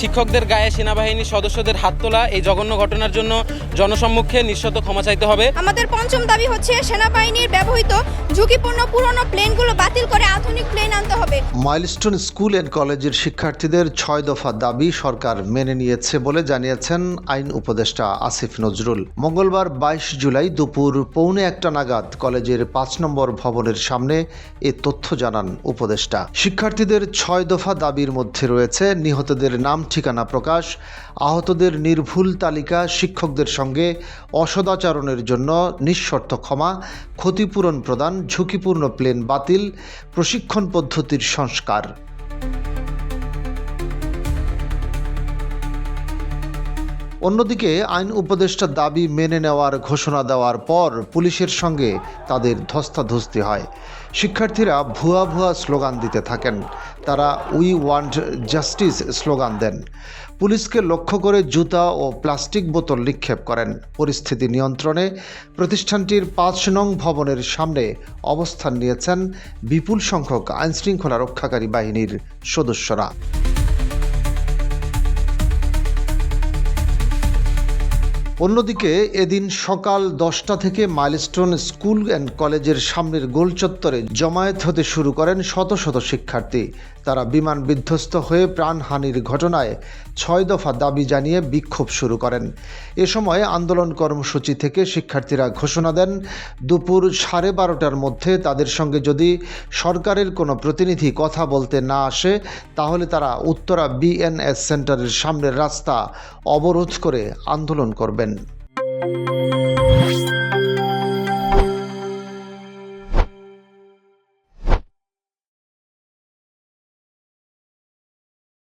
শিক্ষকদের গায়ে সেনাবাহিনীর সদস্যদের হাত তোলা এই জঘন্য ঘটনার জন্য জনসম্মুখে নিঃশত ক্ষমা চাইতে হবে। আমাদের পঞ্চম দাবি হচ্ছে, সেনাবাহিনীর ব্যবহৃত ঝুঁকিপূর্ণ পুরনো প্লেনগুলো বাতিল করে আধুনিক প্লেন আনতে হবে। মাইলস্টোন স্কুল অ্যান্ড কলেজের শিক্ষার্থীদের ছয় দফা দাবি সরকার মেনে নিয়েছে বলে জানিয়েছেন আইন উপদেষ্টা আসিফ নজরুল। মঙ্গলবার বাইশ জুলাই দুপুর পৌনে একটা নাগাদ কলেজের পাঁচ নম্বর ভবনের সামনে এ তথ্য জানান উপদেষ্টা। শিক্ষার্থীদের ছয় দফা দাবির মধ্যে রয়েছে নিহতদের নাম, ঠিকানা প্রকাশ, আহতদের নির্ভুল তালিকা, শিক্ষকদের সঙ্গে অসদাচরণের জন্য নিঃশর্ত ক্ষমা, ক্ষতিপূরণ প্রদান, ঝুঁকিপূর্ণ প্লেন বাতিল, প্রশিক্ষণ পদ্ধতির chegar অন্যদিকে আইন উপদেষ্টার দাবি মেনে নেওয়ার ঘোষণা দেওয়ার পর পুলিশের সঙ্গে তাদের ধস্তাধস্তি হয়। শিক্ষার্থীরা ভুয়া ভুয়া স্লোগান দিতে থাকেন। তারা উই ওয়ান্ট জাস্টিস স্লোগান দেন। পুলিশকে লক্ষ্য করে জুতা ও প্লাস্টিক বোতল নিক্ষেপ করেন। পরিস্থিতি নিয়ন্ত্রণে প্রতিষ্ঠানটির পাঁচ নং ভবনের সামনে অবস্থান নিয়েছেন বিপুল সংখ্যক আইনশৃঙ্খলা রক্ষাকারী বাহিনীর সদস্যরা। অন্যদিকে, এদিন সকাল দশটা থেকে মাইলস্টোন স্কুল অ্যান্ড কলেজের সামনের গোলচত্বরে জমায়েত হতে শুরু করেন শত শত শিক্ষার্থী। তারা বিমান বিধ্বস্ত হয়ে প্রাণহানির ঘটনায় ছয় দফা দাবি জানিয়ে বিক্ষোভ শুরু করেন। এ সময় আন্দোলন কর্মসূচি থেকে শিক্ষার্থীরা ঘোষণা দেন, দুপুর সাড়ে বারোটার মধ্যে তাদের সঙ্গে যদি সরকারের কোনো প্রতিনিধি কথা বলতে না আসে, তাহলে তারা উত্তরা বিএনএস সেন্টারের সামনের রাস্তা অবরোধ করে আন্দোলন করবেন।